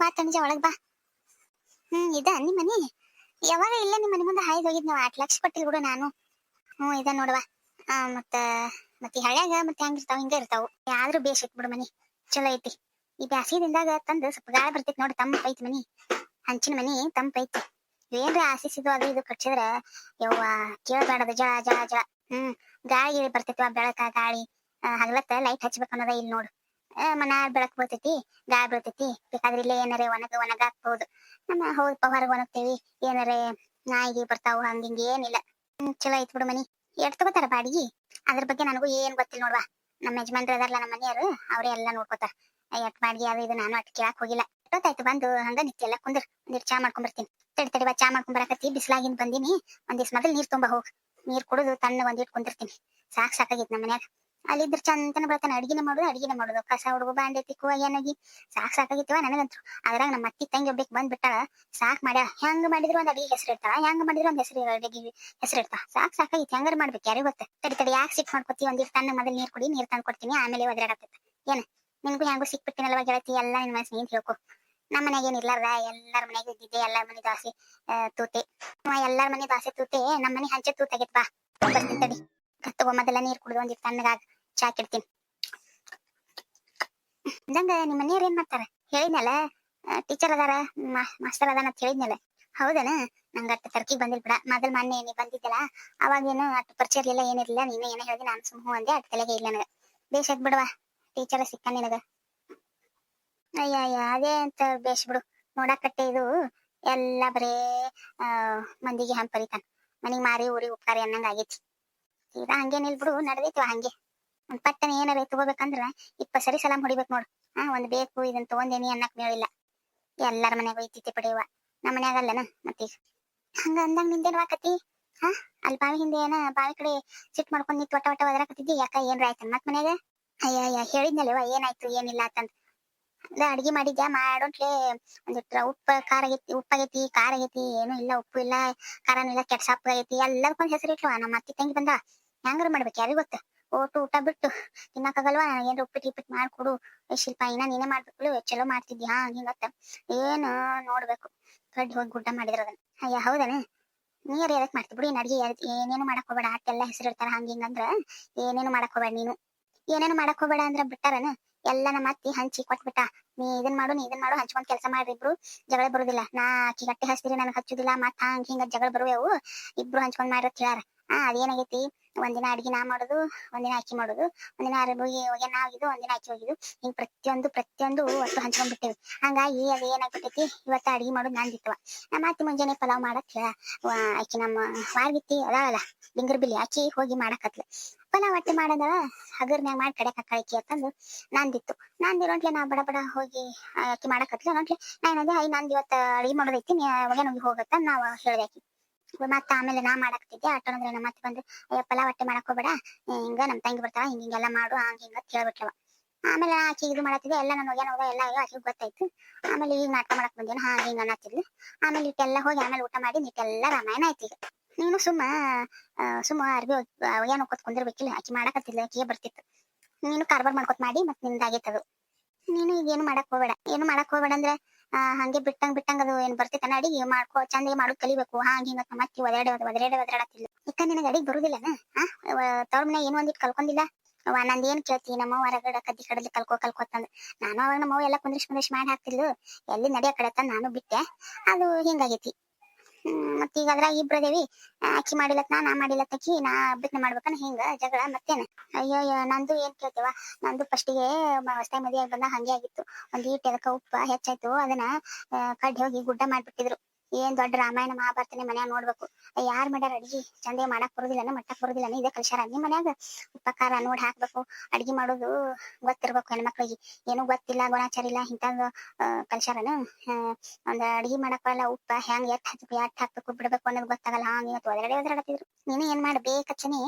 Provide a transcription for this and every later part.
ಬಾ ತನುಜ, ಒಳಗ್ ಬಾ. ಹ್ಮ್, ಇದ ನಿಮ್ ಮನಿ? ಯಾವಾಗ ಇಲ್ಲ ನಿಮ್ ಮನಿ ಮುಂದೆ ಹಾಯ್ದು ಹೋಗಿದ್ ನಾವು ಆಟ್ ಲಕ್ಷ ಕೊಟ್ಟಿಲ್ ಬಿಡು ನಾನು. ಹ್ಮ್, ಇದ ನೋಡವಾ ಮತ್ತ ಮತ್ತ ಹಳ್ಯಾಗ ಮತ್ತೆ ಹೆಂಗಿರ್ತಾವ ಹಿಂಗ ಇರ್ತಾವ. ಯಾವ್ದು ಬೇಸ್ ಐತ್ ಬಿಡು ಮನಿ. ಚಲೋ ಐತಿ. ಈ ಬ್ಯಾಸಿದಿಂದಾಗ ತಂದು ಸ್ವಲ್ಪ ಗಾಳಿ ಬರ್ತೈತಿ ನೋಡಿ, ತಂಪ ಐತಿ ಮನಿ. ಹಂಚಿನ ಮನಿ ತಂಪ ಐತಿ. ಏನ್ರ ಆಸಿಸಿದು ಅದು ಇದು ಕಟ್ಸಿದ್ರ? ಯವ್ವ ಕೇಳಬೇಡದ ಜಳ ಜಳ ಜಳ ಹ್ಮ್, ಗಾಳಿ ಬರ್ತೈತಿ ಬೆಳಕ, ಗಾಳಿ. ಹಗಲತ್ತ ಲೈಟ್ ಹಚ್ಬೇಕು ಅನ್ನೋದ ಇಲ್ಲಿ ನೋಡು. ಮನ ಬೆಳಕ್ ಬರ್ತೈತಿ, ಗಾಳಿ ಬರ್ತೈತಿ, ಬೇಕಾದ್ರೆ ಇಲ್ಲೇ ಏನಾರ ಒಣಗ ಒಣಗ ಹಾಕ್ಬಹುದು ನಮ್ಮ ಹೋಗಪ್ಪ ಹೊರಗೆ ಒಣಗ್ತೇವಿ, ಏನಾರ ನಾಯಿಗೆ ಬರ್ತಾವ, ಹಂಗ ಹಿಂಗ ಏನಿಲ್ಲ. ಚಲೋ ಐತ್ ಬಿಡು ಮನಿ. ಎಟ್ ತಗೋತಾರ ಬಾಡಿಗೆ ಅದ್ರ ಬಗ್ಗೆ ನನಗೂ ಏನ್ ಗೊತ್ತಿಲ್ಲ ನೋಡ್ವಾ. ನಮ್ಮ ಯಜಮಾನ್ರು ಅದಾರಲ್ಲ ನಮ್ಮ ಮನೆಯವರು, ಅವರೇ ಎಲ್ಲ ನೋಡ್ಕೋತಾರ. ಎಟ್ ಬಾಡಿಗೆ ಅದು ಇದು, ನಾನು ಅಟ್ ಕೇಳಕ್ ಹೋಗಿಲ್ಲ. ಗೊತ್ತಾಯ್ತು ಬಂದು, ಹಂಗ ನಿತ್ಯಲ್ಲ ಕುಂದ್ರ ಒಂದಿಟ್ ಚಾ ಮಾಡ್ಕೊಂಡ್ ಬರ್ತೀನಿ ತಡಿ ತಡಿ ಬಾ, ಚಾ ಮಾಡ್ಕೊಂಡ್ ಬಿಸಿಲಾಗಿಂದ ಬಂದೀನಿ. ಬಂದಿನಿ ಒಂದಿವ್ಸ ಮೊದಲು ನೀರ್ ತುಂಬ ಹೋಗ್. ನೀರ್ ಕುಡಿದು ತಣ್ಣ ಒಂದಿಟ್ ಕುಂದಿರ್ತೀನಿ. ಸಾಕ್ ಸಾಕಾಗಿತ್ತು ನಮ್ಮ ಮನ್ಯಾಗ. ಅಲ್ಲಿದ್ರ ಚಂದನ ಬರ್ತಾನೆ ಅಡಿಗೆನ ಮಾಡೋದು ಅಡಿಗೆನ ಮಾಡೋದು. ಕಸ ಹುಡುಗು ಬಾಂಡೆ ತಿಕ್ಕುವ ಏನಾಗಿ ಸಾಕ್ ಸಾಕಾಗಿತ್ತವ ನನಗಂತೂ. ಅದ್ರಾಗ ನಮ್ಮ ಅತ್ತಿ ತಂಗಿ ಒಬ್ಬಕ್ ಬಂದ್ ಬಿಟ್ಟಾಳ ಸಾಕ್ ಮಾಡ್ಯ ಹೆಂಗ್ ಮಾಡಿದ್ರು ಒಂದ್ ಅಡಿಗೆ ಹೆಸರು ಇರ್ತಾಳ ಹೆಂಗ್ ಮಾಡಿದ್ರು ಒಂದ್ ಹೆಸರು ಅಡಿಗೆ ಹೆಸರು ಇರ್ತಾವ ಸಾಕ್ ಸಾಕಾಗಿತ್ತು. ಹೆಂಗಾರ ಮಾಡ್ಬೇಕು ಯಾರಿಗೂ ಗೊತ್ತ. ತಡಿ ತಡಿ, ಯಾಕೆ ಸಿಟ್ ಮಾಡ್ಕೊತಿ? ಒಂದಿಷ್ಟು ತಣ್ಣ ಮೊದಲು ನೀರ್ ಕುಡಿ, ನೀರ್ ತಂದು ಕೊಡ್ತೀನಿ. ಆಮೇಲೆ ಒದ್ರಾಡತ್ತ ಏನ? ನಿನ್ಗೂ ಹೆಂಗು ಸಿಕ್ಬಿಟ್ಟಿನಲ್ವ ಗೆಳತಿ ಎಲ್ಲ ನಿನ್ ಮನಸ್ಸು ನೀನ್ ಹೇಳ್ಕೊ ನಮ್ಮ ಮನೆಗೆ ಏನ್ ಇರ್ಲಾರ್ದ? ಎಲ್ಲಾರ ಮನೆಗೆ ಇದ್ದಿದ್ದೆ. ಎಲ್ಲಾರ ಮನೆ ದಾಸೆ ತೂತೆ. ಎಲ್ಲಾರ ಮನೆ ದಾಸೆ ತೂತೆ. ನಮ್ಮ ಮನೆ ಹಂಚೆ ತೂತಾಗೈತ್ ಬಾ. ಬರ್ತೀನಿ ತಡಿ. ತಗೋ, ಮೊದಲ ನೀರ್ ಕುಡಿದು ಒಂದಿಟ್ಟು ತಣ್ಣಗಾಗ. ಚಾ ಕೆಡ್ತೀನಿ. ಇದಂಗ ನಿಮ್ಮ ಮನೆಯವ್ರು ಏನ್ ಮಾಡ್ತಾರ? ಹೇಳಿದ್ನಲ್ಲ ಟೀಚರ್ ಅದಾರ ಮಾಸ್ಟರ್ ಅದಾನ ಅಂತ ಹೇಳಿದ್ನಲ್ಲ. ಹೌದನ? ನಂಗ ಅಟ್ಟ ತರ್ಕಿ ಬಂದಿಲ್ ಬಿಡ. ಮೊದಲ್ ಮೊನ್ನೆ ನೀ ಬಂದಿದ್ದಲ್ಲ, ಅವಾಗೇನು ಅಟ್ ಪರಿಚಯ ಇರ್ಲಿಲ್ಲ, ಏನಿರ್ಲಿಲ್ಲ. ನೀನು ಏನೋ ಹೇಳಿದೆ ನಾನು ಸುಮ್ಮ ಅಂದೆ ಅಟ್ ತಲೆಗೆ ಇಲ್ಲ ನನಗ. ಬಿಡವಾ. ಟೀಚರ್ ಸಿಕ್ಕ ನಿನಗ. ಅಯ್ಯ ಅಯ್ಯ ಅದೇ ಅಂತ ಬೇಷ್ ಬಿಡು. ನೋಡಾಕಟ್ಟೆ ಇದು, ಎಲ್ಲ ಬರೇ ಮಂದಿಗೆ ಹಂಪರಿತಾನ ಮನಿಗ್ ಮಾರಿ ಊರಿಗೆ ಉಪ್ಕಾರಿ ಅನ್ನಂಗ ಆಗೇತಿ ಈಗ ಹಂಗೇನಿಲ್ ಬಿಡು ನಡ್ದೈತಿವ ಹಂಗೆ. ಪಟ್ಟನ ಏನಾರ ತಗೋಬೇಕಂದ್ರ ಇಪ್ಪ ಸರಿ ಸಲಾಮ್ ಹೊಡಿಬೇಕು ನೋಡು. ಹಾ, ಒಂದ್ ಬೇಕು, ಇದನ್ ತಗೊಂಡೇನಿ ಅನ್ನಕ್ ಮೇಳಿಲ್ಲ. ಎಲ್ಲಾರ ಮನ್ಯಾಗ ಐತಿತಿ ಪಡೆಯುವ ನಮ್ಮ ಮನ್ಯಾಗ ಅಲ್ಲನ ಮತ್ತೀಗ ಹಂಗ ಅಂದಂಗ ನಿಂದೇನ್ ವಾಕತಿ ಹಾ ಅಲ್ಲಿ ಬಾವಿ ಹಿಂದೆ ಏನ ಬಾವಿ ಕಡೆ ಸಿಟ್ ಮಾಡ್ಕೊಂಡ್ ನಿಂತ್ ಒಟ್ಟ ಒಟ್ಟ ಒದರಾಕತ್ತಿದ್ದಿ? ಯಾಕ ಏನ್ರ ಆಯ್ತನ್ ಮತ್ ಮನ್ಯಾಗ? ಅಯ್ಯ ಅಯ್ಯ ಏನಾಯ್ತು, ಏನಿಲ್ಲ ಅಂತಂದ್ ಅದ ಅಡ್ಗಿ ಮಾಡಿದ್ಯಾ? ಮಾಡೋಟ್ಲೆ ಒಂದಿಟ್ರ ಉಪ್ಪ, ಖಾರ ಆಗೈತಿ, ಉಪ್ಪಾಗೈತಿ, ಖಾರ ಆಗೈತಿ, ಏನು ಇಲ್ಲ, ಉಪ್ಪು ಇಲ್ಲ, ಖಾರನೂ ಇಲ್ಲ, ಕೆಟ್ಟ ಸಾಪ್ ಆಗೈತಿ ಎಲ್ಲದಕ್ಕೊಂದ್ ಹೆಸರು ನಮ್ಮ ಅತ್ತಿ ತಂಗಿ ಬಂದ ಹೆಂಗಾರ ಮಾಡ್ಬೇಕು ಯಾರಿಗ್ ಗೊತ್ತ? ಓಟು ಊಟ ಬಿಟ್ಟು ತಿನ್ನಕ್ಕಾಗಲ್ವಾ? ಏನ್ರ ಉಪ್ಪಿಟ್ಟು ಇಪ್ಪಿಟ್ಟು ಮಾಡ್ಕೊಡು. ಶಿಲ್ಪ, ಇನ್ನ ನೀನೇ ಮಾಡ್ಬೇಕು ಚಲೋ ಮಾಡ್ತಿದ್ಯಾ? ಹಿಂಗತ್ತ. ಏನು ನೋಡ್ಬೇಕು. ಕಡ್ಡಿ ಹೋಗಿ ಗುಡ್ಡ ಮಾಡಿದ್ರ ಅದನ್ನ. ಅಯ್ಯ, ಹೌದನ? ನೀರ್ ಎದಕ್ ಮಾಡ್ತಿ ಬಿಡಿ ಅಡ್ಗೆ. ಏನೇನು ಮಾಡಕ್ ಹೋಗ್ಬೇಡ. ಅಟ್ಟೆಲ್ಲ ಹೆಸರು ಇರ್ತಾರ ಹಂಗ ಹಿಂಗಂದ್ರ ಏನೇನು ಮಾಡಕ್ ಹೋಗ್ಬೇಡ ನೀನು. ಏನೇನು ಮಾಡಕ್ ಹೋಗ್ಬೇಡ ಅಂದ್ರ ಬಿಟ್ಟಾರನ? ಎಲ್ಲ ನಮ್ಮ ಅತ್ತಿ ಹಂಚಿ ಕೊಟ್ಬಿಟ್ಟ. ನೀ ಇದನ್ ಮಾಡು, ನೀ ಇದನ್ ಮಾಡು. ಹಂಚ್ಕೊಂಡ್ ಕೆಲಸ ಮಾಡ್ರಿ ಇಬ್ರು. ಜಗಳ ಬರುದಿಲ್ಲ. ನಾ ಅಕ್ಕಿ ಗಟ್ಟಿ ಹಚ್ತೀರಿ ನನಗ್ ಹಚ್ಚುದಿಲ್ಲ. ಮತ್ತ ಹಂಗ ಹಿಂಗ ಜಗಳ ಬರುವೆವು. ಇಬ್ರು ಹಂಚ್ಕೊಂಡ್ ಮಾಡ್ರಿ ತಿಳಾರ ಆ, ಅದೇನಾಗೈತಿ? ಒಂದಿನ ಅಡಿಗೆ ನಾ ಮಾಡೋದು, ಒಂದಿನ ಅಕ್ಕಿ ಮಾಡೋದು, ಒಂದಿನ ಅರಬಿ ಹೋಗಿ ನಾ ಹೋಗಿದ್ದು ಒಂದಿನ ಅಕ್ಕಿ ಹೋಗಿದ್ದು ಹಿಂಗ್ ಪ್ರತಿಯೊಂದು ಪ್ರತಿಯೊಂದು ಒಟ್ಟು ಹಂಚ್ಕೊಂಡ್ ಬಿಟ್ಟೇವಿ ಹಂಗಾಗಿ ಅದ ಏನಾಗ್ಬಿಟ್ಟೈತಿ, ಇವತ್ತ ಅಡಿಗೆ ಮಾಡೋದು ನಂದಿತ್ತವ ನಮ್ಮ ಅತ್ತಿ ಮುಂಜಾನೆ ಪಲಾವ್ ಮಾಡಕ್ ಹೇಳ ಆಕಿ ನಮ್ಮ ವಾರ್ಗಿತ್ತಿ ಅದಾವಲ್ಲ ಬಿಂಗರ್ ಬಿಲಿ ಅಕ್ಕಿ ಹೋಗಿ ಮಾಡಕತ್ಲ. ಪಲಾವ್ ಅಟ್ಟೆ ಮಾಡದ ಹಗರ್ನ್ಯಾಗ ಮಾಡಿ ಕಡೆ ಕಕ್ಕಳಕಿ ಅಂತಂದು ನಂದಿತ್ತು ನಂದಿರೋಂಟ್ಲೆ ನಾ ಬಡ ಬಡ ಹೋಗಿ ಅಕ್ಕಿ ಮಾಡಕತ್ಲ. ನೋಡ್ಲೆ ನಾ ಏನಂದೆ, ಐ, ನಂದ್ ಇವತ್ತ ಅಡಿಗೆ ಮಾಡೋದೈತಿ, ನೀ ಒಳಗೆ ಹೋಗಿ ಹೋಗತ್ತ ನಾವ್ ಹೇಳ್ದೆ ಆಕಿ. ಮತ್ತ ಆಮೇಲೆ ನಾ ಮಾಡಾಕತ್ತಿದ್ದೆ ಆಟೋನಂದ್ರೆ ನಮ್ಮ ಮತ್ತೆ ಬಂದು ಅಯ್ಯ ಪಲಾವ್ ಹೊಟ್ಟೆ ಮಾಡಕ್ ಹೋಗ್ಬೇಡ ಹಿಂಗ ನಮ್ ತಂಗಿ ಬರ್ತಾವ ಹಿಂಗ ಹಿಂಗೆಲ್ಲ ಮಾಡು, ಹಂಗ ಹಿಂಗ ಹೇಳ್ಬಿಟ್ಲವ ಆಮೇಲೆ ಆಕಿ ಇದು ಮಾಡತ್ತಿದ್ದೆ ಎಲ್ಲ ನಾನು ಹೋಗ್ಯಾನ ಹೋಗ, ಎಲ್ಲ ಆಕಿಗೆ ಗೊತ್ತಾಯ್ತು. ಆಮೇಲೆ ಈಗ ನಾಟಕ ಮಾಡಕ್ ಬಂದೇನ, ಹಾ, ಹಿಂಗ ಅನ್ನತ್ತಿದ್ಲು. ಆಮೇಲೆ ಇಟ್ಟೆಲ್ಲ ಹೋಗಿ, ಆಮೇಲೆ ಊಟ ಮಾಡಿ ನಿಟ್ಟೆಲ್ಲ ರಾಮಾಯಣ ಆಯ್ತು ಈಗ. ನೀನು ಸುಮ್ಮ ಸುಮ್ಮ ಅರ್ಬಿ ಏನು ಕೊತ್ ಕುಂದಿರ್ಬೇಕಿಲ್ಲ, ಆಕಿ ಮಾಡಕತ್ತಿಲ್ಲ ಆಕಿಗೆ ಬರ್ತಿತ್ತು. ನೀನು ಕಾರ್ಬಾರ್ ಮಾಡ್ಕೊತ್ ಮಾಡಿ ಮತ್ ನಿಂದಾಗೈತದು ನೀನು ಈಗ ಏನು ಮಾಡಕ್ ಹೋಗ್ಬೇಡ, ಏನು ಮಾಡಕ್ ಹೋಗ್ಬೇಡ ಅಂದ್ರೆ ಹಂಗೆ ಬಿಟ್ಟಂಗ್ ಬಿಟ್ಟಂಗ್ ಅದು ಏನ್ ಬರ್ತೈತನ ಅಡಿಗೆ ಮಾಡ್ಕೋ, ಚಂದ ಮಾಡು ಕಲಿಬೇಕು. ಹಾಂಗ ಹಿಂಗ ಮತ್ತೆ ಒದರಾಡಿ ಒದರಾಡಿ ಒದರಾಡತ್ತಿಲ್ಲ ಇಕ್ಕ ನಿನಗೆ ಅಡಿಗೆ ಬರುದಿಲ್ಲನ ತವ್ರ ಮನೆ ಏನು ಒಂದಿಟ್ಟು ಕಲ್ಕೊಂಡಿಲ್ಲ. ಅವ್ವ ನಂದ್ ಏನ್ ಕೇಳ್ತಿ, ನಮ್ಮ ಹೊರಗಡೆ ಕದ್ದಿ ಕಡಲಿ ಕಲ್ಕೋ ಕಲ್ಕೋತಂದ್ ನಾನು ಅವಾಗ ನಮ್ಮ ಎಲ್ಲ ಕುಂದ್ರಿಸ್ ಕುಂದ್ರಿಸ್ ಮಾಡಿ ಹಾಕ್ತಿದ್ಲು. ಎಲ್ಲಿ ನಡೆಯ ಕಡೆ ನಾನು ಬಿಟ್ಟೆ. ಅದು ಹಿಂಗಾಗೈತಿ. ಹ್ಮ್, ಮತ್ತ್ ಈಗ ಅದ್ರಾಗ ಇಬ್ರದೇವಿ ಅಕ್ಕಿ ಮಾಡಿಲತ್ ನಾ ಮಾಡಿಲತ್ ಅಕ್ಕಿ ನಾ ಬಿತ್ತನೆ ಮಾಡ್ಬೇಕನ್ ಹಿಂಗ ಜಗಳ ಮತ್ತೇನ. ಅಯ್ಯೋ ನಂದು ಏನ್ ಕೇಳ್ತೇವ? ನಂದು ಫಸ್ಟಿಗೆ ಹೊಸ್ತಾಗಿ ಮದುವೆ ಬಂದಾಗ ಹಂಗೆ ಆಗಿತ್ತು. ಒಂದ್ ಈಟ್ ಅದಕ್ಕ ಉಪ್ಪ ಹೆಚ್ಚಾಯ್ತು, ಅದನ್ನ ಕಡ್ಡಿ ಹೋಗಿ ಗುಡ್ಡ ಮಾಡ್ಬಿಟ್ಟಿದ್ರು. ಏನ್ ದೊಡ್ಡ ರಾಮಾಯಣ ಮಹಾಭಾರತನೇ ಮನ್ಯಾಗ ನೋಡ್ಬೇಕು. ಯಾರ್ ಮಾಡ್ಯಾರ ಅಡ್ಗಿ? ಚಂದ ಮಾಡಕ್ ಬರುದಿಲ್ಲನ ಮಟ್ಟಕ್ ಬರುದಿಲ್ಲನ ಇದೇ ಕಲ್ಸ್ಯಾರ. ನಿಮ್ ಮನ್ಯಾಗ ಉಪಕಾರ ನೋಡ್ ಹಾಕ್ಬೇಕು. ಅಡ್ಗಿ ಮಾಡೋದು ಗೊತ್ತಿರ್ಬೇಕು ಹೆಣ್ಮಕ್ಳಿಗೆ. ಏನೂ ಗೊತ್ತಿಲ್ಲ, ಗುಣಾಚಾರ ಇಲ್ಲ ಇಂಥದ್ದು ಕಲ್ಸ್ಯಾರನ ಒಂದ್ ಅಡ್ಗಿ ಮಾಡಾಕ ಬರಲ್ಲ ಉಪ್ಪ ಹೆಂಗ್ ಎತ್ ಹಾಕ್ಬೇಕು ಎಷ್ಟ್ ಹಾಕ್ಬೇಕು, ಬಿಡ್ಬೇಕು ಅನ್ನೋದು ಗೊತ್ತಾಗಲ್ಲ. ಹಂಗ ಇವತ್ತು ಒದರಡೆ ಒದರಾಡತಿದ್ರು ನೀನು ಏನ್ ಮಾಡ ಬೇಕಚ್ಚನೆ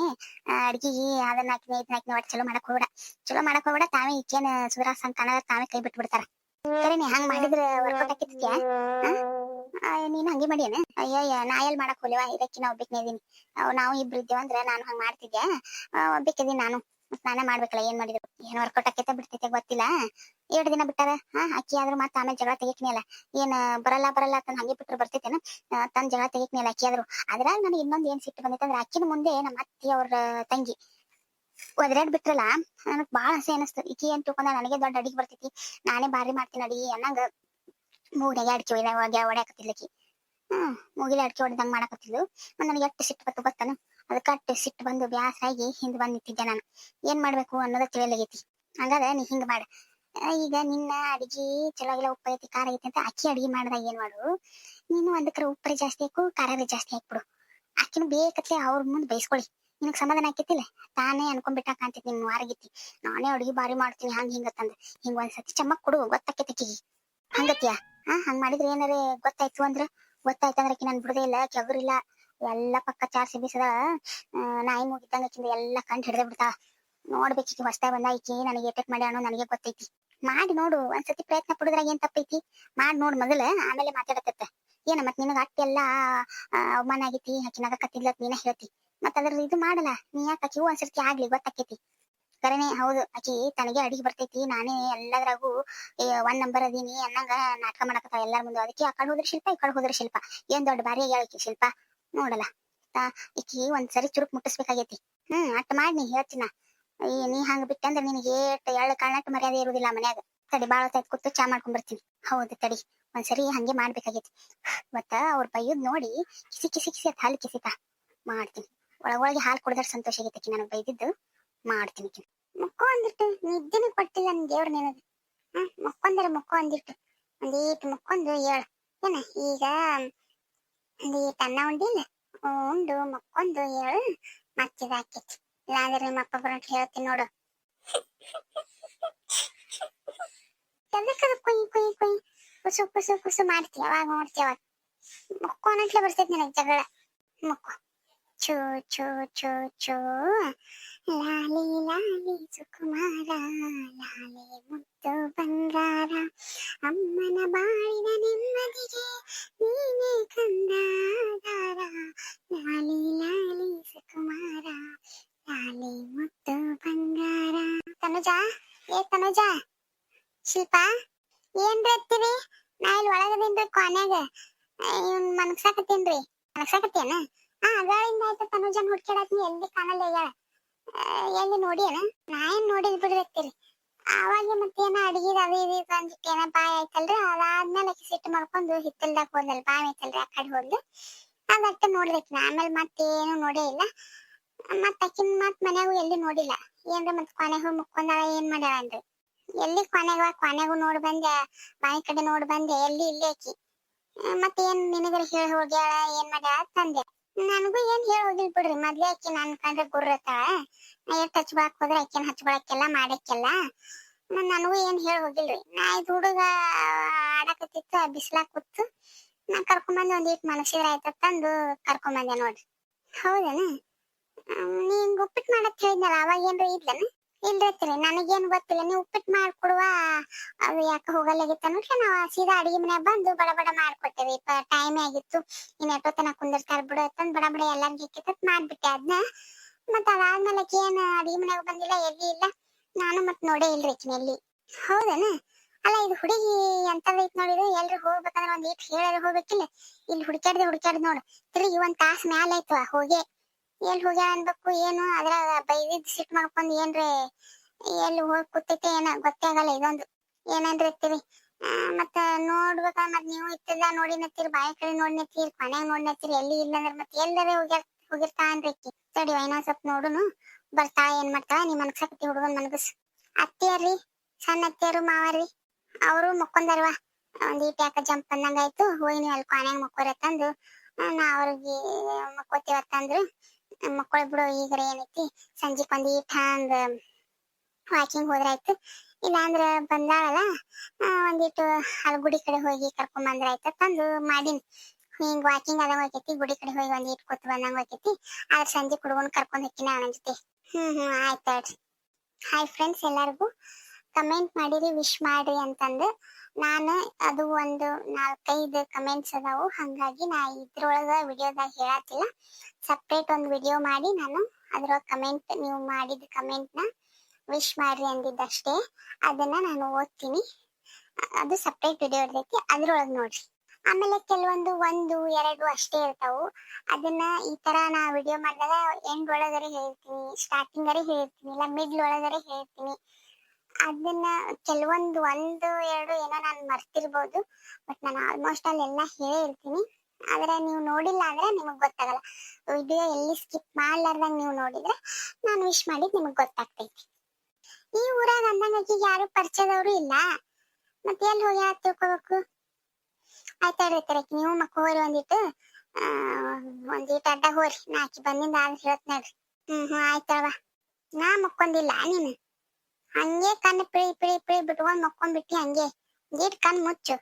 ಅಡ್ಗಿಗೆ ಅದನ್ನ ಹಾಕಿನ ಇದನ್ನ ಹಾಕಿನ ಒಟ್ಟು ಚಲೋ ಮಾಡಕ್ ಹೋಗ್ಬೇಡ. ಚಲೋ ಮಾಡಕ್ ಹೋಗ್ಬೇಡ, ತಾವೇ ಈಕೇನ್ ಸುಧಾರ್ಸಂಗ್ ಕಾಣ ತಾವೇ ಕೈ ಬಿಟ್ಟು ಬಿಡ್ತಾರ ಸರಿ ಹಂಗ ಮಾಡಿದ್ರ ವರ್ಕೌಟ್ ಆಕಿತ್ಯಾ ನೀನ್ ಹಂಗೆ ಮಾಡಿಯೇನ? ಅಯ್ಯಯ್ಯ ನಾ ಎಲ್ ಮಾಡಕ್ ಹೋಲಿವ ಇದಕ್ಕೆ ನಾ ನಾವು ಇಬ್ರು ಇದ್ದೇವಂದ್ರೆ ನಾನು ಹಂಗ ಮಾಡ್ತಿದ್ದೆ ಒಬ್ಬಕ್ಕಿದೀನಿ ನಾನು. ಮತ್ ನಾನೇ ಮಾಡ್ಬೇಕಲ್ಲ, ಏನ್ ಮಾಡಿದ್ರು? ಏನ್ ವರ್ಕೌಟ್ ಆಕೈತೆ ಬಿಡ್ತೈತೆ ಗೊತ್ತಿಲ್ಲ. ಎರಡ್ ದಿನ ಬಿಟ್ಟಾರ? ಹಾ, ಅಕ್ಕಿ ಆದ್ರೂ ಮತ್ತ ಆಮೇಲೆ ಜಗಳ ತೆಗಿಕ್ನಿಯಲ್ಲ ಏನ್, ಬರಲ್ಲ ಬರಲ್ಲ ಅಂತ ಹಂಗೆ ಬಿಟ್ರು ಬರ್ತೈತೇನ? ತನ್ ಜಗಳ ತೆಗಿಕ್ನಿಯಲ್ಲ ಅಕ್ಕಿ ಆದ್ರೂ. ಅದ್ರಾಗ ನನಗೆ ಇನ್ನೊಂದ್ ಏನ್ ಸಿಟ್ಟು ಬಂದೈತೆ ಅಂದ್ರೆ ಅಕ್ಕಿನ ಮುಂದೆ ನಮ್ಮ ಅತ್ತಿ ಅವ್ರ ತಂಗಿ. ಒದ್ರಾಡ್ ಬಿಟ್ರಲ್ಲ, ನನಗ್ ಬಾಳ ಆಸೆ ಅನಸ್ತು. ಈಕಿ ಏನ್ ನನಗೆ ದೊಡ್ಡ ಅಡಿಗೆ ಬರ್ತೈತಿ. ನಾನೇ ಬಾರಿ ಮಾಡ್ತೀನಿ ಅಡಿಗೆ ಅನ್ನಂಗ ಮೂಗ್ನಾಗ ಅಡಿಕೆ ಒಯ್ದಾಗ ಹೊಡ್ಯಾಕತ್ತಿದ್ಲಕಿ ಹ್ಮ್, ಮೂಗಿಲೆ ಅಡಿಕೆ ಹೊಡೆದಂಗ್ ಮಾಡಕತ್ತಿದ್ಲು. ನನಗೆ ಎಷ್ಟು ಸಿಟ್ಟು ಬತ್ತು ಗೊತ್ತಾನ ಅದಕ್ಕ ಸಿಟ್ಟು ಬಂದು ಬ್ಯಾಸಾಗಿ ಹಿಂದ್ ಬಂದ್ ನಿಂತಿದ್ದೆ ನಾನು. ಏನ್ ಮಾಡ್ಬೇಕು ಅನ್ನೋದ ತಿಳಿಯಲಾಗೈತಿ ಹಂಗಾದ ನೀ ಹಿಂಗ್ ಮಾಡ. ಈಗ ನಿನ್ನ ಅಡಿಗೆ ಚಲೋ ಆಗಿಲ್ಲ, ಉಪ್ಪು ಐತಿ ಖಾರ ಐತಿ ಅಂತ ಅಕ್ಕಿ ಅಡಿಗೆ ಮಾಡ್ದಾಗ ಏನ್ ಮಾಡು? ನೀನು ಒಂದಕ್ರ ಉಪ್ಪರಿ ಜಾಸ್ತಿ ಹಾಕು, ಖಾರ ಜಾಸ್ತಿ ಹಾಕ್ಬಿಡು. ಅಕ್ಕಿನ ಬೇಕತ್ಲೆ ಅವ್ರ ಮುಂದೆ ಬೈಸ್ಕೊಳ್ಳಿ ನಿನಗ್ ಸಮಾಧಾನ ಆಕೈತಿಲ್ಲ? ತಾನೇ ಅನ್ಕೊಂಡ್ಬಿಟ್ಟ ಕಾಣ್ತೈತಿ ನಿನ್ ವಾರಗಿತ್ತಿ. ನಾನೇ ಅಡುಗೆ ಬಾರಿ ಮಾಡ್ತೀನಿ, ಹಂಗ ಹಿಂಗತ್ತಂದ ಹಿಂಗ ಒಂದ್ಸತಿ ಚಮ್ಮಕ್ ಕೊಡು, ಗೊತ್ತಾಕೈತಿ ಹಂಗತ್ಯಾ ಹಾ ಹಂಗ ಮಾಡಿದ್ರೆ ಏನಾರ ಗೊತ್ತಾಯ್ತು ಅಂದ್ರ? ಗೊತ್ತಾಯ್ತಂದ್ರ ಆಕಿ ನನ್ ಬಿಡದೇ ಇಲ್ಲ ಕೆಗರಿಲ್ಲ ಎಲ್ಲ ಪಕ್ಕ ಚಾರ್ಸಿ ಬೀಸದ ನಾಯಿ ಮುಗಿದ್ದಂಗ ಆಕಿಂದ ಎಲ್ಲ ಕಂಡು ಹಿಡ್ದೆ ಬಿಡ್ತಾ. ನೋಡ್ಬೇಕಿ ಹೊಸ್ತಾ ಬಂದ ಈಕಿ ನನಗೆ ಎಟೆಕ್ ಮಾಡಿ ಅನ್ನೋ ನನಗೆ ಗೊತ್ತೈತಿ. ಮಾಡಿ ನೋಡು ಒಂದ್ಸತಿ ಪ್ರಯತ್ನ ಪಡೋದ್ರಾಗ ಏನ್ ತಪ್ಪೈತಿ? ಮಾಡಿ ನೋಡ್ ಮೊದಲ, ಆಮೇಲೆ ಮಾತಾಡತ್ತ ಏನ ಮತ್ ನಿನಗ ಅಟ್ಟೆಲ್ಲ ಅವಮಾನ ಆಗೈತಿ? ಆಕಿ ನಗಕತ್ತಿಲ್ಲ ನೀನ ಹೇಳ್ತಿ. ಮತ್ ಅದ್ರ ಇದು ಮಾಡಲ್ಲ. ನೀ ಯಾಕೆ ಆಕಿ ಒಂದ್ಸರ್ತಿ ಆಗ್ಲಿ ಗೊತ್ತಾಕೇತಿ ಕರೆನೆ, ಹೌದು. ಆಕಿ ತನಗೆ ಅಡಿಗೆ ಬರ್ತೈತಿ. ನಾನೇ ಎಲ್ಲದ್ರಾಗೂ ಒಂದ್ ನಂಬರ್ ಅದೀನಿ ಅನ್ನಂಗ ನಾಟಕ ಮಾಡಕತ್ತಾವ ಎಲ್ಲಾರ ಮುಂದೆ. ಅದಕ್ಕೆ ಆ ಕಡೆ ಹೋದ್ರೆ ಶಿಲ್ಪ, ಈ ಕಡೆ ಹೋದ್ರೆ ಶಿಲ್ಪ. ಏನ್ ದೊಡ್ಡ ಬಾರಿ ಹೇಳಕಿ ಶಿಲ್ಪ. ನೋಡಲ್ಲ. ತಾ ಒಂದ್ ಒಂದ್ಸರಿ ಚುರುಕ್ ಮುಟ್ಟಿಸ್ಬೇಕಾಗೈತಿ. ಹ್ಮ್, ಅಟ್ ಮಾಡಿ ನೀ ಹೇಳ್ತೀನ ಈ ನೀ ಹಂಗ ಬಿಟ್ಟಂದ್ರ ನಿನಗೆ ಏಟ್ ಎರಡು ಕಾಳನಟ್ಟು ಮರ್ಯಾದೆ ಇರುದಿಲ್ಲ ಮನ್ಯಾಗ. ತಡಿ, ಬಾಳ ಹೊತ್ತಾಯ್ತು ಕೂತು ಚಾ ಮಾಡ್ಕೊಂಡ್ ಬರ್ತೀನಿ. ಹೌದು, ತಡಿ. ಒಂದ್ಸರಿ ಹಂಗೆ ಮಾಡ್ಬೇಕಾಗೈತಿ. ಮತ್ತ ಅವ್ರ ಬೈಯದ್ ನೋಡಿ, ಕಿಸಿ ಕಿಸಿ ಕಿಸಿ ಅತ್, ಹಾಲು ಕಿಸಿತ ಮಾಡ್ತೀನಿ. ಒಳಗೊಳಗೆ ಹಾಲು ಕುಡ್ದಾರ ಸಂತೋಷ ಆಗೈತಿ ನನಗೆ ಬೈದಿದ್ದು. ಮಾಡ್ತೀನಿ. ಮುಕ್ಕೋ ಅಂದಿಟ್ಟು ನಿದ್ದೆನೂ ಕೊಟ್ಟಿಲ್ಲ ನನ್ ದೇವ್ರ ನಿನಗ ಹ್ಮ್ ಮುಕ್ಕೊಂದರ ಮುಕ್ಕೋ ಅಂದಿಟ್ಟು ಒಂದೀಟ್ ಮುಕ್ಕೊಂದು ಹೇಳ ಏನ, ಈಗ ಒಂದೀಟ್ ಅನ್ನ ಉಂಡಿಲ್ಲ? ಉಂಡು, ಮುಕ್ಕೊಂದು ಹೇಳ ಮತ್ತಿದ ಹಾಕೈತಿ ಇಲ್ಲಾಂದ್ರೆ ನಿಮ್ಮ ಅಪ್ಪ ಬರೋಟ್ ಹೇಳ್ತೀನಿ ನೋಡು. ಎದಕ್ಕದ ಕುಯ್ ಕುಯ್ ಕುಯ್. ಕುಸು ಕುಸು ಕುಸು ಮಾಡ್ತೀಯ ಅವಾಗ ನೋಡ್ತೀಯ ಅವಾಗ ಮುಕ್ಕೋ ಅನ್ನಟ್ಲೆ ಬರ್ತೈತಿ ನನಗೆ ಜಗಳ. ಮುಕ್ಕೋ. ಚೋ ಚೋ ಚೋ ಚೋ. ಲಾಲಿ ಲಾಲಿ ಸುಕುಮಾರ, ಲಾಲಿ ಮುದ್ದು ಬಂಗಾರ. ಅಮ್ಮನ ಬಾಳಿನ ನೆಮ್ಮದಿಗೆ ನೀನೇ ಕಂದಾದಾರ ಲಾಲಿ ಲಾಲಿ ಸುಕುಮಾರ, ಲಾಲಿ ಮುದ್ದು ಬಂಗಾರ. ತನುಜ, ಏ ತನುಜ, ಶಿಲ್ಪ, ಏನ್ ಬರ್ತೀರಿ ನಾ ಇಲ್ಲಿ ಒಳಗದೇನ್ರಿ ಕೊನೆಗ. ಇವ್ನ್ ಮನಗ್ಸಾಕತ್ತೇನ್ರಿ ಮನಗ್ಸಾಕತ್ತೇನ ಹಾ ಅಗಳಿಂದ ಆಯ್ತು ತನುಜನ್ ಹುಡ್ಕ್ಯಾಡತ್ನಿ ಎಲ್ಲಿ ಕಾಣಲ್ಲ ಈಗ? ಎಲ್ಲಿ ನೋಡಿ ಅಣ್ಣ ನಾ ಏನ್ ನೋಡಿದ್ ಬಿಡ್ಬೇಕ್ತಿರಿ ಅವಾಗ ಮತ್ತೇನ ಅಡಿಗೆ ಅದು ಇದು ಅಂದ್ಬಿಟ್ಟು ಏನ ಬಾಯ್ ಆಯ್ತಲ್ರಿ. ಅದಾದ್ಮೇಲೆ ಸಿಟ್ಟು ಮಾಡ್ಕೊಂಡು ಹಿತ್ತಲ್ದಾಗ ಹೋದಲ್ ಬಾಯ್ ಐತಲ್ರಿ ಆ ಕಡೆ ಹೋದ್ಲು. ಅದಕ್ಕೆ ನೋಡ್ಬೇಕು ಆಮೇಲೆ ಮತ್ತೇನು ನೋಡೇ ಇಲ್ಲ. ಮತ್ತ ಆಕಿನ್ ಮತ್ ಮನ್ಯಾಗು ಎಲ್ಲಿ ನೋಡಿಲ್ಲ. ಏನ್ರ ಮತ್ ಕೊನೆಗೂ ಮುಕ್ಕೊಂಡಾಳ, ಏನ್ ಮಾಡ್ಯಾಳ ಅಂದ್ರಿ ಎಲ್ಲಿ ಕೊನೆಗ ಕೊನೆಗೂ ನೋಡ್ ಬಂದೆ, ಬಾಯಿ ಕಡೆ ನೋಡ್ ಬಂದೆ, ಎಲ್ಲಿ ಇಲ್ಲೇ ಆಕಿ ಮತ್ತೇನ್ ನಿನಗರ ಹೇಳಿ ಹೋಗ್ಯಾಳ, ಏನ್ ಮಾಡ್ಯಾಳ ತಂದೆ ನನಗೂ ಏನ್ ಹೇಳಿ ಬಿಡ್ರಿ. ಮೊದ್ಲೇ ಆಕಿ ನನ್ ಕಂಡ್ರೆ ಗುರ್ರತಾಳ. ಎಷ್ಟ್ ಹಚ್ಕೊಳಕ್ ಹೋದ್ರೆ ಆಕಿನ ಹಚ್ಕೊಳಕ್ಕೆಲ್ಲ ಮಾಡಕ್ಕೆಲ್ಲ. ನನಗೂ ಏನ್ ಹೇಳಿ ಹೋಗಿಲ್ರಿ ನಾ ಇದು ಹುಡುಗ ಆಡಕತ್ತಿತ್ತು ಬಿಸ್ಲಾಕ್ ಕೂತು. ನಾ ಕರ್ಕೊಂಬಂದ್ ಒಂದ್ ಇಟ್ ಆಯ್ತ ಆಯ್ತಂದು ಕರ್ಕೊಂಬಂದೆ ನೋಡ್ರಿ. ಹೌದೇನ? ನೀನ್ ಗುಪ್ಪಿಟ್ ಮಾಡಕ್ ಹೇಳಿದ್ನಲ್ಲ, ಅವಾಗ ಏನ್ರ ಇದ್ಲನ? ಇಲ್ರತ್ರಿ ನನಗೇನ್ ಗೊತ್ತಿಲ್ಲ. ನೀವು ಉಪ್ಪಿಟ್ಟು ಮಾಡ್ಕೊಡುವ, ಅದು ಯಾಕೆ ಹೋಗಲ್ಲಾಗಿತ್ತು ಅನ್ನೋಕೆ ನಾವು ಸೀದಾ ಅಡಿಗೆ ಮನೆ ಬಂದು ಬಡ ಬಡ ಮಾಡ್ಕೊಟ್ಟೇವಿ. ಟೈಮ್ ಆಗಿತ್ತು. ಇನ್ ತನಕ ಕುಂದಿರ್ತಾರ ಬಿಡು ಅಂತಂದ್ ಬಡ ಬಡ ಎಲ್ಲಾರ್ಗಿ ಕಿತ್ತತ್ ಮಾಡ್ಬಿಟ್ಟೆ ಅದನ್ನ ಮತ್ತ ಅದಾದ್ಮೇಲೆ ಏನ್ ಅಡಿಗೆ ಮನ್ಯಾಗ ಬಂದಿಲ್ಲ, ಎಲ್ಲಿ ಇಲ್ಲ. ನಾನು ಮತ್ ನೋಡೇ ಇಲ್ರಿ ಎಲ್ಲಿ. ಹೌದನ? ಅಲ್ಲ ಇದು ಹುಡುಗಿ ಎಂತದೈತ್ ನೋಡಿದ್ರು ಎಲ್ರು ಹೋಗ್ಬೇಕಂದ್ರ ಒಂದ್ ಏಟ್ ಹೇಳಾರ ಹೋಗ್ಬೇಕಿಲ್ಲ. ಇಲ್ಲಿ ಹುಡ್ಕ್ಯಾಡ್ದೆ ಹುಡ್ಕ್ಯಾಡ್ದ ನೋಡು. ತಿರುಗಿ ಒಂದ್ ತಾಸ್ ಮ್ಯಾಲ ಆಯ್ತು ಹೋಗಿ. ಎಲ್ಲಿ ಹೋಗ್ಯ ಅನ್ಬೇಕು, ಏನು? ಅದ್ರಾಗ ಬೈದಿದ್ ಸಿಟ್ ಮಾಡ್ಕೊಂಡ್ ಏನ್ರಿ, ಎಲ್ಲಿ ಹೋಗಿ ಕೂತೈತೆ ಏನ ಗೊತ್ತೇ ಆಗಲ್ಲ ಇದೊಂದು. ಏನಂದ್ರೆ ಇರ್ತೀವಿ. ಮತ್ತ ನೋಡ್ಬೇಕ, ಮತ್ ನೀವು ಇತ್ತಲ್ಲ ನೋಡಿ ನತ್ತೀರಿ ಬಾಯಿ ಕಡೆ ನೋಡಿ ನತ್ತೀರಿ ಕೊನೆಗ್ ನೋಡಿ ನತ್ತೀರಿ ಎಲ್ಲಿ ಇಲ್ಲ ಅಂದ್ರೆ ಮತ್ತೆ ಎಲ್ಲರೇ ಹೋಗ್ಯಾರ ಹೋಗಿರ್ತಾ ಅನ್ರಿ ತಡಿ ವೈನ ಸ್ವಲ್ಪ ನೋಡುನು. ಬರ್ತಾ ಏನ್ ಮಾಡ್ತಾ? ನಿಮ್ ಮನಸಾಕತಿ ಹುಡುಗನ್ ಮನಗಸ್. ಅತ್ತಿಯರ್ರಿ, ಸಣ್ಣ ಅತ್ತಿಯರು, ಮಾವರ್ರಿ, ಅವರು ಒಂದ್ ಈಟ್ ಯಾಕ ಜಂಪ್ ಬಂದಂಗ ಆಯ್ತು ಹೋಗಿ ನೀವು ಅಲ್ಲಿ ಕೊನೆಗ್ ಮಕ್ಕೋರತ್ತಂದು ನಾ ಅವ್ರಿಗೆ ಮಕ್ಕೋತೀವತ್ತಂದ್ರು ಮಕ್ಕಳು ಬಿಡು ಈಗ ಏನೈತಿ? ಸಂಜೆ ಬಂದು ಈಟ ಹಂಗ ವಾಕಿಂಗ್ ಹೋದ್ರಾಯ್ತು. ಇಲ್ಲಾಂದ್ರ ಬಂದಾಳಲ್ಲ ಒಂದಿಟ್ಟು ಅಲ್ಲಿ ಗುಡಿ ಕಡೆ ಹೋಗಿ ಕರ್ಕೊಂಡ್ ಬಂದ್ರಾಯ್ತು, ತಂದು ಮಾಡಿನಿ. ಹಿಂಗ್ ವಾಕಿಂಗ್ ಅದಂಗ ಹೋಗೈತಿ ಗುಡಿ ಕಡೆ ಹೋಗಿ ಒಂದ್ ಇಟ್ ಕೂತ್ ಬಂದಂಗ ಹೋಗೈತಿ ಆದ್ರ ಸಂಜೆ ಹುಡುಗನ್ ಕರ್ಕೊಂಡ್ ಹೋಗ್ತೀನಿ ಅವನ ಜೊತೆ. ಹ್ಮ್ ಹ್ಮ್, ಆಯ್ತ್ ಹಾಯ್ ಫ್ರೆಂಡ್ಸ್ ಎಲ್ಲಾರ್ಗೂ ಕಮೆಂಟ್ ಮಾಡಿರಿ ವಿಶ್ ಮಾಡ್ರಿ ಅಂತಂದು. ನಾನು ಅದು ಒಂದು ನಾಲ್ಕೈದು ಕಮೆಂಟ್ಸ್ ಅದಾವು. ಹಂಗಾಗಿ ನಾ ಇದ್ರೊಳಗ ವಿಡಿಯೋದಾಗ ಹೇಳತ್ತಿಲ್ಲ. ಸಪ್ರೇಟ್ ಒಂದು ವಿಡಿಯೋ ಮಾಡಿ ನಾನು ಅದ್ರ ಕಮೆಂಟ್ ನೀವು ಮಾಡಿದ ಕಮೆಂಟ್ನ ವಿಶ್ ಮಾಡ್ರಿ ಅಂದಿದ್ದಷ್ಟೇ. ಅದನ್ನ ನಾನು ಓದ್ತೀನಿ. ಅದು ಸಪ್ರೇಟ್ ವಿಡಿಯೋ ಇರ್ತೈತಿ, ಅದ್ರೊಳಗೆ ನೋಡ್ರಿ. ಆಮೇಲೆ ಕೆಲವೊಂದು ಒಂದು, ಎರಡು ಅಷ್ಟೇ ಇರ್ತಾವು. ಅದನ್ನ ಈ ತರ ನಾ ವಿಡಿಯೋ ಮಾಡಿದಾಗ ಎಂಡ್ ಒಳಗರೆ ಹೇಳ್ತೀನಿ ಸ್ಟಾರ್ಟಿಂಗ್ ಅರೆ ಹೇಳ್ತೀನಿ, ಇಲ್ಲ ಮಿಡ್ಲ್ ಒಳಗರೆ ಹೇಳ್ತೀನಿ. ಅದನ್ನ ಕೆಲವೊಂದು ಒಂದು, ಎರಡು ಏನೋ ನಾನು ಮರ್ತಿರ್ಬೋದು. ಬಟ್ ನಾನು ಆಲ್ಮೋಸ್ಟ್ ಅಲ್ಲೆಲ್ಲ ಹೇಳಿರ್ತೀನಿ ಆದ್ರೆ ನೀವು ನೋಡಿಲ್ಲ ಅಂದ್ರೆ ನಿಮಗೆ ಗೊತ್ತಾಗಲ್ಲ. ವಿಡಿಯೋ ಎಲ್ಲಿ ಸ್ಕಿಪ್ ಮಾಡ್ಲಾರ್ದಂಗ ನೀವು ನೋಡಿದ್ರೆ ನಾನು ವಿಶ್ ಮಾಡಿದ್ ನಿಮಗೆ ಗೊತ್ತಾಗ್ತೈತಿ. ಈ ಊರಾಗ ಅಂದಂಗ ಯಾರು ಪರಿಚಯದವರು ಇಲ್ಲ. ಮತ್ತೆ ಎಲ್ಲಿ ಹೋಗಿ ಯಾರು ತಿಳ್ಕೊಬೇಕು? ಆಯ್ತಾಡ್ರಿ ನೀವು ಮಕ್ಕ ಹೋರಿ ಒಂದಿಟ್ಟು ಒಂದಿಟ್ಟು ಅಡ್ಡ ಹೋರಿ. ನಾ ಆಕಿ ಬಂದಿಂದ ಆದ್ರೆ ಹೇಳ್ತ ನೋಡ್ರಿ. ಹ್ಮ್ ಹ್ಮ್ ಆಯ್ತವ ನಾ ಮಕ್ಕೊಂದಿಲ್ಲ, ನೀನು? ಹಂಗೆ ಕಣ್ಣು ಪಿಳಿ ಪಿಳಿ ಪಿಳಿ ಬಿಟ್ಕೊಂಡ್ ಮಕ್ಕೊಂಡ್ಬಿಟ್ಟಿ ಹಂಗೆ. ಗೀಟ್ ಕಣ್ ಮುಚ್ಚು.